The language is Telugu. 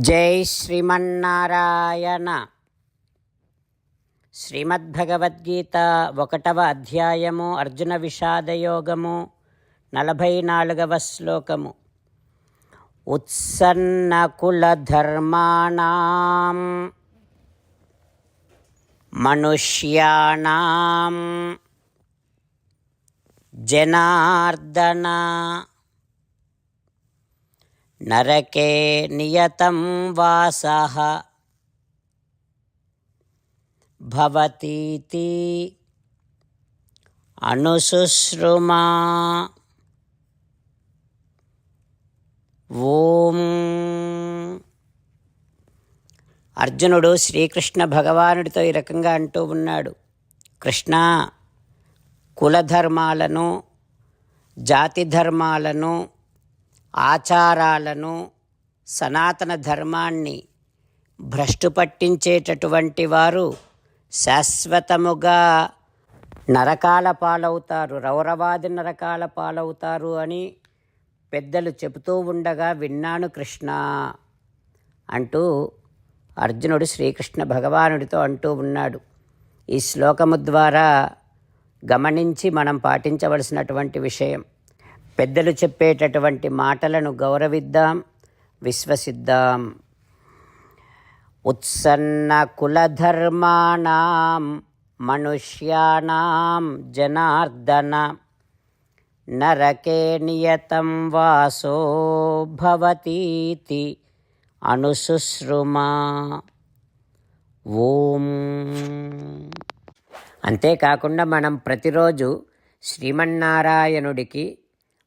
జై శ్రీమన్నారాయణ. శ్రీమద్భగవద్గీత ఒకటవ అధ్యాయము అర్జున విషాదయోగము నలభై నాలుగవ శ్లోకము. ఉత్సన్నకులధర్మాణం మనుష్యాణం జనార్దన నరకే నియతం వాసః. భవతీతి అనుశుశ్రుమా ఓం. అర్జునుడు శ్రీకృష్ణ భగవానుడితో ఈ రకంగా అంటూ ఉన్నాడు. కృష్ణ కులధర్మాలను జాతి ధర్మాలను ఆచారాలను సనాతన ధర్మాన్ని భ్రష్టు పట్టించేటటువంటి వారు శాశ్వతముగా నరకాల పాలవుతారు రౌరవాది నరకాల పాలవుతారు అని పెద్దలు చెబుతూ ఉండగా విన్నాను కృష్ణ అంటూ అర్జునుడు శ్రీకృష్ణ భగవానుడితో అంటూ ఉన్నాడు. ఈ శ్లోకము ద్వారా గమనించి మనం పాటించవలసినటువంటి విషయం. పెద్దలు చెప్పేటటువంటి మాటలను గౌరవిద్దాం విశ్వసిద్దాం. ఉత్సన్న కులధర్మాణం మనుష్యాణం జనార్దన. నరకే నియతం వాసో భవతీతి అనుశుశ్రుమా. ఓం. అంతేకాకుండా మనం ప్రతిరోజు శ్రీమన్నారాయణుడికి